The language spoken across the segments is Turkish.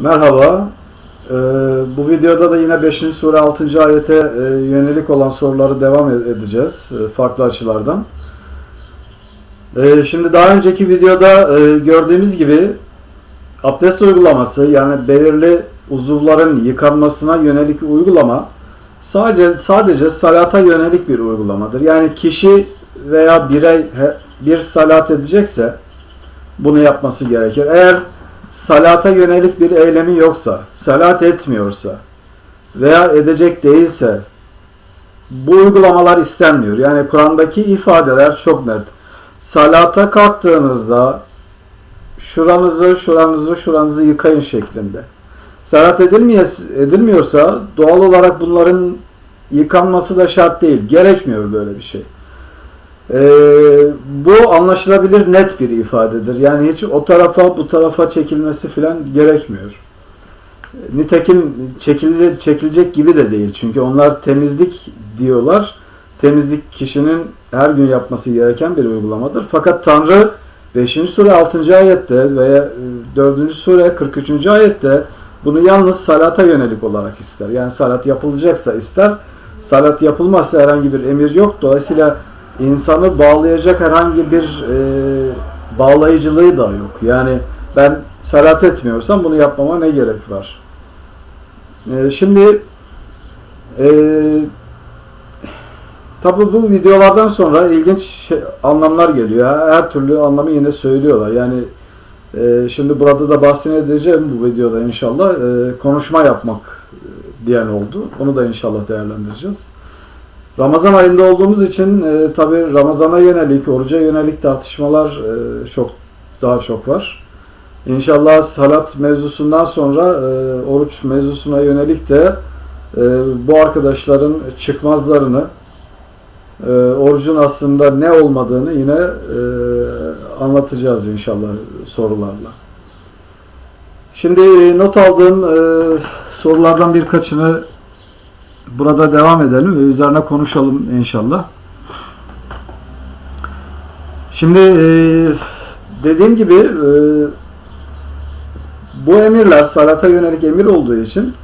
Merhaba. Ee, bu videoda da yine 5. sure 6. ayete e, yönelik olan soruları devam ed- edeceğiz e, farklı açılardan. Ee, şimdi daha önceki videoda e, gördüğümüz gibi abdest uygulaması yani belirli uzuvların yıkanmasına yönelik uygulama sadece sadece salata yönelik bir uygulamadır. Yani kişi veya birey bir salat edecekse bunu yapması gerekir. Eğer salata yönelik bir eylemi yoksa, salat etmiyorsa veya edecek değilse bu uygulamalar istenmiyor. Yani Kur'an'daki ifadeler çok net. Salata kalktığınızda şuranızı, şuranızı, şuranızı yıkayın şeklinde. Salat edilmiyor- edilmiyorsa doğal olarak bunların yıkanması da şart değil. Gerekmiyor böyle bir şey. Ee, bu anlaşılabilir net bir ifadedir. Yani hiç o tarafa bu tarafa çekilmesi falan gerekmiyor. Nitekim çekilecek, çekilecek gibi de değil. Çünkü onlar temizlik diyorlar. Temizlik kişinin her gün yapması gereken bir uygulamadır. Fakat Tanrı 5. sure 6. ayette veya e, 4. sure 43. ayette bunu yalnız salata yönelik olarak ister. Yani salat yapılacaksa ister. Salat yapılmazsa herhangi bir emir yok. Dolayısıyla insanı bağlayacak herhangi bir e, bağlayıcılığı da yok. Yani ben salat etmiyorsam bunu yapmama ne gerek var? E, şimdi e, tabi bu videolardan sonra ilginç şey- anlamlar geliyor. Her türlü anlamı yine söylüyorlar. Yani e, şimdi burada da bahsedeceğim bu videoda inşallah. E, konuşma yapmak e, diyen oldu. Onu da inşallah değerlendireceğiz. Ramazan ayında olduğumuz için e, tabi Ramazan'a yönelik, oruca yönelik tartışmalar e, çok daha çok var. İnşallah salat mevzusundan sonra e, oruç mevzusuna yönelik de e, bu arkadaşların çıkmazlarını, e, orucun aslında ne olmadığını yine e, anlatacağız inşallah sorularla. Şimdi not aldığım e, sorulardan birkaçını burada devam edelim ve üzerine konuşalım inşallah. Şimdi e, dediğim gibi e, bu emirler salata yönelik emir olduğu için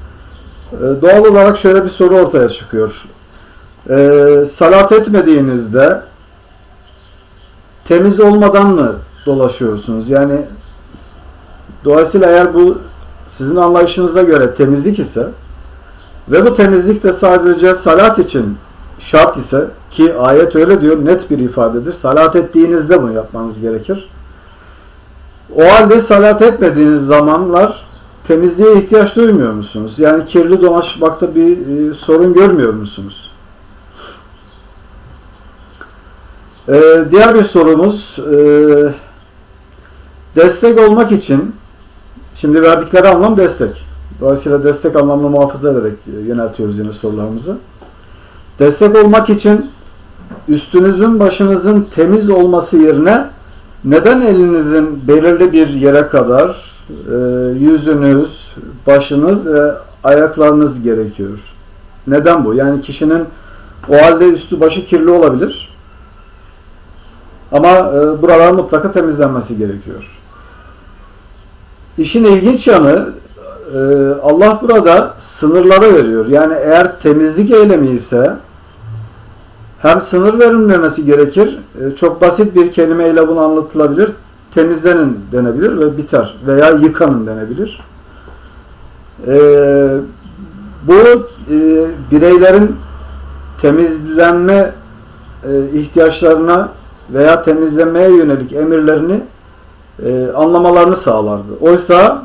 e, doğal olarak şöyle bir soru ortaya çıkıyor. E, salat etmediğinizde temiz olmadan mı dolaşıyorsunuz? Yani dolayısıyla eğer bu sizin anlayışınıza göre temizlik ise ve bu temizlik de sadece salat için şart ise ki ayet öyle diyor net bir ifadedir. Salat ettiğinizde bunu yapmanız gerekir. O halde salat etmediğiniz zamanlar temizliğe ihtiyaç duymuyor musunuz? Yani kirli dolaşmakta bir e, sorun görmüyor musunuz? Ee, diğer bir sorumuz e, destek olmak için şimdi verdikleri anlam destek. Dolayısıyla destek anlamını muhafaza ederek e, yöneltiyoruz yine sorularımızı. Destek olmak için üstünüzün başınızın temiz olması yerine neden elinizin belirli bir yere kadar e, yüzünüz, başınız ve ayaklarınız gerekiyor? Neden bu? Yani kişinin o halde üstü başı kirli olabilir. Ama e, buralar mutlaka temizlenmesi gerekiyor. İşin ilginç yanı e, Allah burada sınırları veriyor. Yani eğer temizlik eylemi ise hem sınır verilmemesi gerekir. e, Çok basit bir kelimeyle bunu anlatılabilir. Temizlenin denebilir ve biter. Veya yıkanın denebilir. E, Bu e, bireylerin temizlenme e, ihtiyaçlarına veya temizlemeye yönelik emirlerini e, anlamalarını sağlardı. Oysa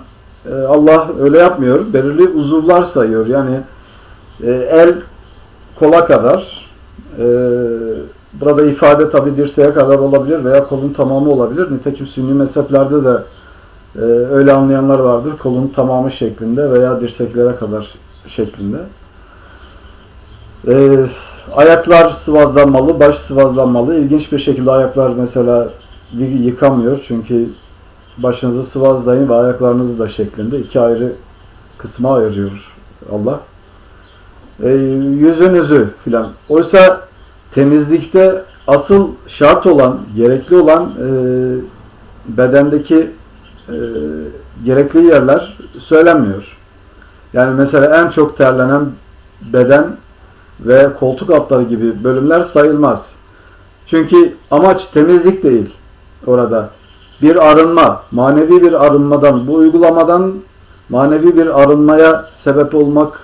Allah öyle yapmıyor. Belirli uzuvlar sayıyor. Yani e, el kola kadar e, burada ifade tabi dirseğe kadar olabilir veya kolun tamamı olabilir. Nitekim sünni mezheplerde de e, öyle anlayanlar vardır. Kolun tamamı şeklinde veya dirseklere kadar şeklinde. Ayaklar sıvazlanmalı, baş sıvazlanmalı. İlginç bir şekilde ayaklar mesela yıkamıyor. Çünkü başınızı sıvazlayın ve ayaklarınızı da şeklinde iki ayrı kısma ayırıyor Allah. E, yüzünüzü filan. Oysa temizlikte asıl şart olan, gerekli olan e, bedendeki e, gerekli yerler söylenmiyor. Yani mesela en çok terlenen beden ve koltuk altları gibi bölümler sayılmaz. Çünkü amaç temizlik değil orada. Bir arınma, manevi bir arınmadan, bu uygulamadan manevi bir arınmaya sebep olmak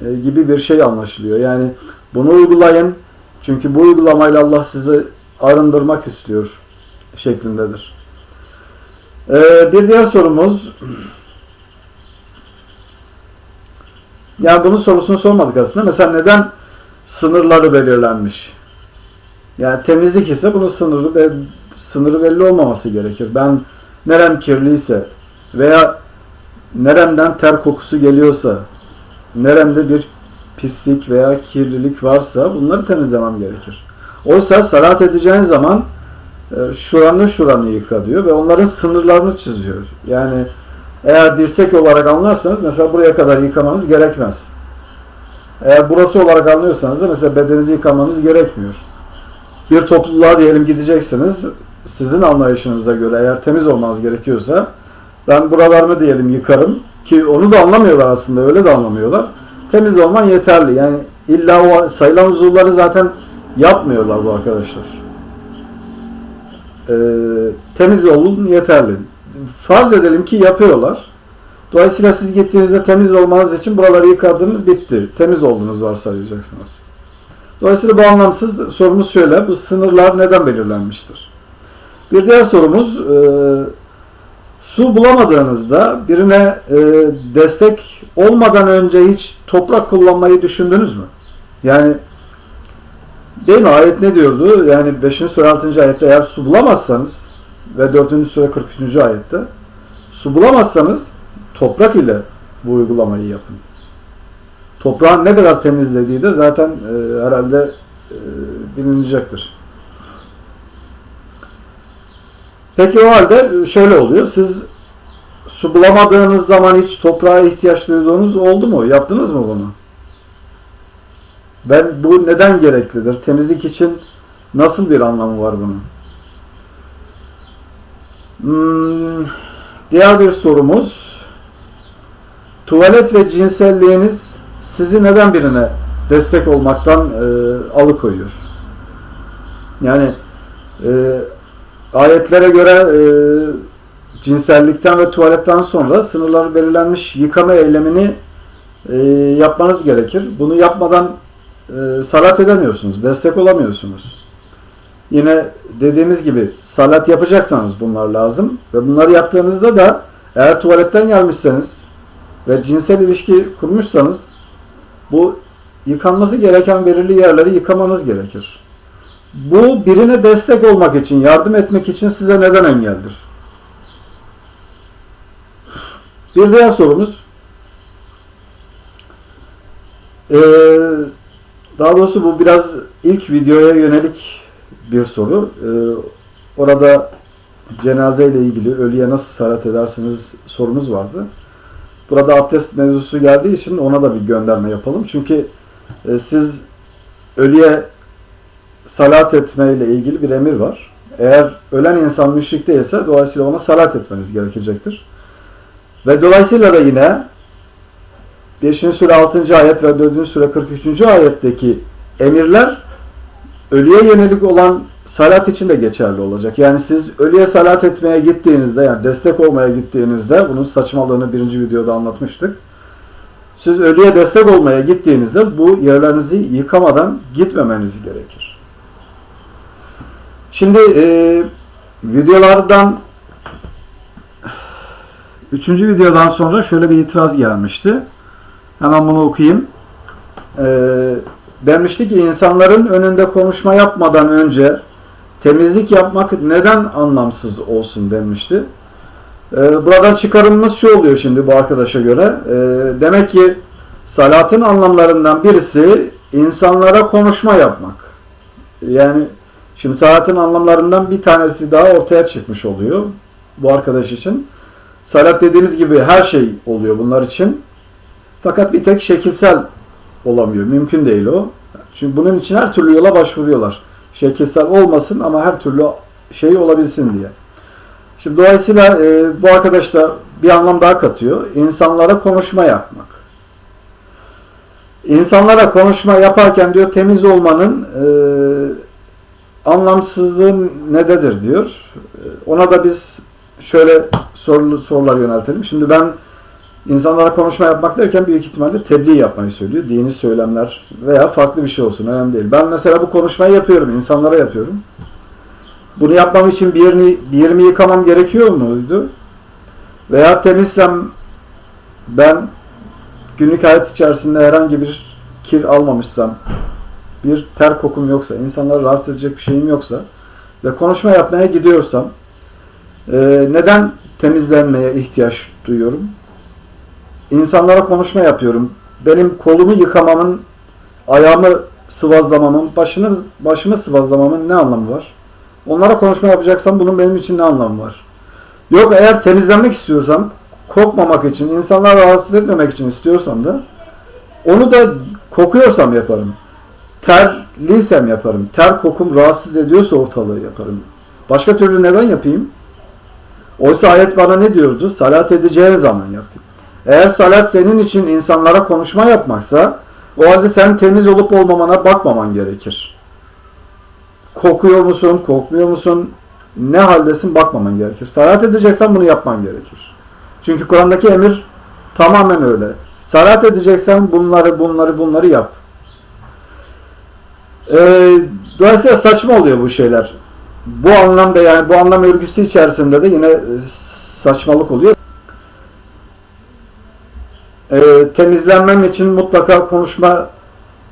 e, gibi bir şey anlaşılıyor. Yani bunu uygulayın çünkü bu uygulamayla Allah sizi arındırmak istiyor şeklindedir. Ee, bir diğer sorumuz yani bunun sorusunu sormadık aslında. Mesela neden sınırları belirlenmiş? Yani temizlik ise bunun sınırı sınırı belli olmaması gerekir. Ben nerem kirliyse veya neremden ter kokusu geliyorsa, neremde bir pislik veya kirlilik varsa bunları temizlemem gerekir. Oysa salat edeceğin zaman e, şuranı şuranı yıka diyor ve onların sınırlarını çiziyor. Yani eğer dirsek olarak anlarsanız mesela buraya kadar yıkamanız gerekmez. Eğer burası olarak anlıyorsanız da mesela bedeninizi yıkamanız gerekmiyor. Bir topluluğa diyelim gideceksiniz. Sizin anlayışınıza göre eğer temiz olmanız gerekiyorsa ben buralarını diyelim yıkarım ki onu da anlamıyorlar aslında öyle de anlamıyorlar. Temiz olman yeterli. Yani illa o sayılan uzuvları zaten yapmıyorlar bu arkadaşlar. Ee, temiz olun yeterli. Farz edelim ki yapıyorlar. Dolayısıyla siz gittiğinizde temiz olmanız için buraları yıkadınız bitti. Temiz olduğunuz varsayacaksınız. Dolayısıyla bu anlamsız sorumuz şöyle. Bu sınırlar neden belirlenmiştir? Bir diğer sorumuz e, su bulamadığınızda birine e, destek olmadan önce hiç toprak kullanmayı düşündünüz mü? Yani değil mi? Ayet ne diyordu? Yani 5. sure 6. ayette eğer su bulamazsanız ve 4. sure 43. ayette su bulamazsanız toprak ile bu uygulamayı yapın. Toprağın ne kadar temizlediği de zaten e, herhalde e, bilinecektir. Peki o halde şöyle oluyor. Siz su bulamadığınız zaman hiç toprağa ihtiyaç duyduğunuz oldu mu? Yaptınız mı bunu? Ben bu neden gereklidir? Temizlik için nasıl bir anlamı var bunun? Hmm, diğer bir sorumuz. Tuvalet ve cinselliğiniz sizi neden birine destek olmaktan e, alıkoyuyor? Yani e, ayetlere göre e, cinsellikten ve tuvaletten sonra sınırları belirlenmiş yıkama eylemini e, yapmanız gerekir. Bunu yapmadan e, salat edemiyorsunuz, destek olamıyorsunuz. Yine dediğimiz gibi salat yapacaksanız bunlar lazım ve bunları yaptığınızda da eğer tuvaletten gelmişseniz ve cinsel ilişki kurmuşsanız bu yıkanması gereken belirli yerleri yıkamanız gerekir. Bu birine destek olmak için, yardım etmek için size neden engeldir? Bir diğer sorumuz. Ee, daha doğrusu bu biraz ilk videoya yönelik bir soru. Ee, orada cenaze ile ilgili ölüye nasıl salat edersiniz sorumuz vardı. Burada abdest mevzusu geldiği için ona da bir gönderme yapalım. Çünkü e, siz ölüye salat etme ile ilgili bir emir var. Eğer ölen insan müşrik değilse dolayısıyla ona salat etmeniz gerekecektir. Ve dolayısıyla da yine 5. sure 6. ayet ve 4. sure 43. ayetteki emirler ölüye yönelik olan salat için de geçerli olacak. Yani siz ölüye salat etmeye gittiğinizde yani destek olmaya gittiğinizde bunun saçmalığını birinci videoda anlatmıştık. Siz ölüye destek olmaya gittiğinizde bu yerlerinizi yıkamadan gitmemeniz gerekir. Şimdi e, videolardan üçüncü videodan sonra şöyle bir itiraz gelmişti. Hemen bunu okuyayım. Ee, denmişti ki insanların önünde konuşma yapmadan önce temizlik yapmak neden anlamsız olsun denmişti. Ee, buradan çıkarımımız şu oluyor şimdi bu arkadaşa göre. Ee, demek ki salatın anlamlarından birisi insanlara konuşma yapmak. Yani şimdi salatın anlamlarından bir tanesi daha ortaya çıkmış oluyor bu arkadaş için. Salat dediğimiz gibi her şey oluyor bunlar için. Fakat bir tek şekilsel olamıyor. Mümkün değil o. Çünkü bunun için her türlü yola başvuruyorlar. Şekilsel olmasın ama her türlü şey olabilsin diye. Şimdi dolayısıyla e, bu arkadaş da bir anlam daha katıyor. İnsanlara konuşma yapmak. İnsanlara konuşma yaparken diyor temiz olmanın e, anlamsızlığı nededir diyor. Ona da biz şöyle sorulu sorular yöneltelim. Şimdi ben insanlara konuşma yapmak derken büyük ihtimalle tebliğ yapmayı söylüyor. Dini söylemler veya farklı bir şey olsun önemli değil. Ben mesela bu konuşmayı yapıyorum, insanlara yapıyorum. Bunu yapmam için bir yerini, bir yerimi yıkamam gerekiyor muydu? Veya temizsem ben günlük hayat içerisinde herhangi bir kir almamışsam, bir ter kokum yoksa, insanları rahatsız edecek bir şeyim yoksa ve konuşma yapmaya gidiyorsam e, neden temizlenmeye ihtiyaç duyuyorum? İnsanlara konuşma yapıyorum. Benim kolumu yıkamamın, ayağımı sıvazlamamın, başını, başımı sıvazlamamın ne anlamı var? Onlara konuşma yapacaksam bunun benim için ne anlamı var? Yok eğer temizlenmek istiyorsam, kokmamak için, insanları rahatsız etmemek için istiyorsam da onu da kokuyorsam yaparım. Terliysem yaparım. Ter kokum rahatsız ediyorsa ortalığı yaparım. Başka türlü neden yapayım? Oysa ayet bana ne diyordu? Salat edeceğin zaman yap. Eğer salat senin için insanlara konuşma yapmaksa o halde sen temiz olup olmamana bakmaman gerekir. Kokuyor musun, kokmuyor musun, ne haldesin bakmaman gerekir. Salat edeceksen bunu yapman gerekir. Çünkü Kur'an'daki emir tamamen öyle. Salat edeceksen bunları, bunları, bunları yap. Ee, dolayısıyla saçma oluyor bu şeyler. Bu anlamda yani bu anlam örgüsü içerisinde de yine e, saçmalık oluyor. Ee, temizlenmem için mutlaka konuşma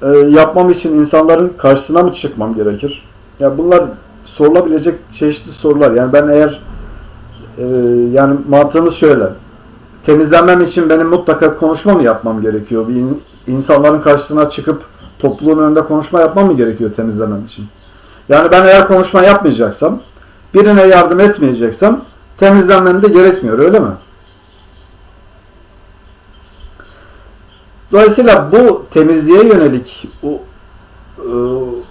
e, yapmam için insanların karşısına mı çıkmam gerekir? Ya bunlar sorulabilecek çeşitli sorular. Yani ben eğer e, yani mantığımız şöyle. Temizlenmem için benim mutlaka konuşma mı yapmam gerekiyor? Bir in- insanların karşısına çıkıp topluluğun önünde konuşma yapmam mı gerekiyor temizlemem için? Yani ben eğer konuşma yapmayacaksam, birine yardım etmeyeceksem temizlenmem de gerekmiyor öyle mi? Dolayısıyla bu temizliğe yönelik e,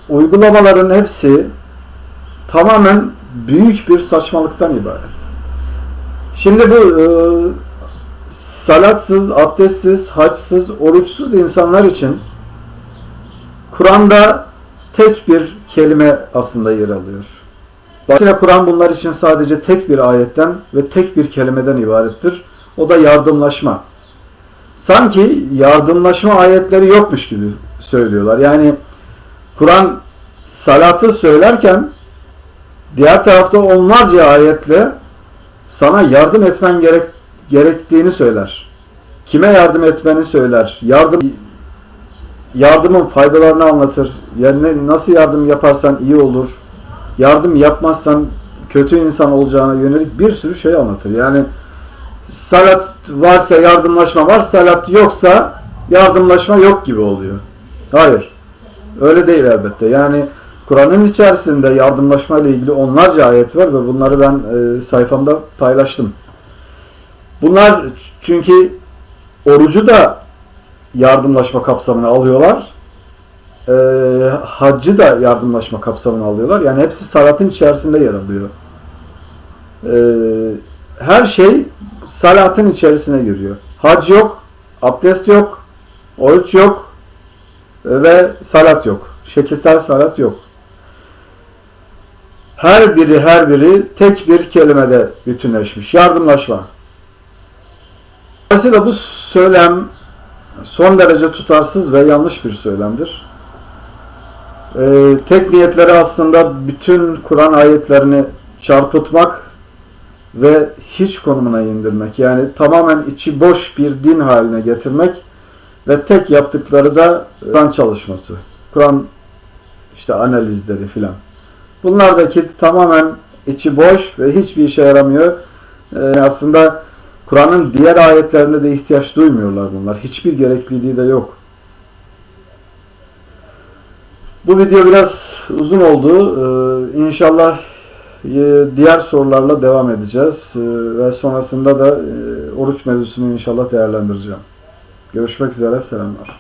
uygulamaların hepsi tamamen büyük bir saçmalıktan ibaret. Şimdi bu e, salatsız, abdestsiz, haçsız, oruçsuz insanlar için Kur'an'da tek bir kelime aslında yer alıyor. Dolayısıyla Kur'an bunlar için sadece tek bir ayetten ve tek bir kelimeden ibarettir. O da yardımlaşma. Sanki yardımlaşma ayetleri yokmuş gibi söylüyorlar. Yani Kur'an salatı söylerken diğer tarafta onlarca ayetle sana yardım etmen gerek, gerektiğini söyler. Kime yardım etmeni söyler. Yardım yardımın faydalarını anlatır. Yani nasıl yardım yaparsan iyi olur. Yardım yapmazsan kötü insan olacağına yönelik bir sürü şey anlatır. Yani salat varsa yardımlaşma var, salat yoksa yardımlaşma yok gibi oluyor. Hayır. Öyle değil elbette. Yani Kur'an'ın içerisinde yardımlaşma ile ilgili onlarca ayet var ve bunları ben e, sayfamda paylaştım. Bunlar çünkü orucu da yardımlaşma kapsamına alıyorlar. E, haccı da yardımlaşma kapsamına alıyorlar. Yani hepsi salatın içerisinde yer alıyor. E, her şey salatın içerisine giriyor. Hac yok, abdest yok, oruç yok e, ve salat yok. Şekilsel salat yok. Her biri her biri tek bir kelimede bütünleşmiş. Yardımlaşma. Dolayısıyla bu söylem son derece tutarsız ve yanlış bir söylemdir. Ee, tek niyetleri aslında bütün Kur'an ayetlerini çarpıtmak ve hiç konumuna indirmek. Yani tamamen içi boş bir din haline getirmek ve tek yaptıkları da Kur'an çalışması. Kur'an işte analizleri filan. Bunlardaki tamamen içi boş ve hiçbir işe yaramıyor. Ee, aslında Kur'an'ın diğer ayetlerine de ihtiyaç duymuyorlar bunlar. Hiçbir gerekliliği de yok. Bu video biraz uzun oldu. Ee, inşallah e, diğer sorularla devam edeceğiz. Ee, ve sonrasında da e, oruç mevzusunu inşallah değerlendireceğim. Görüşmek üzere. Selamlar.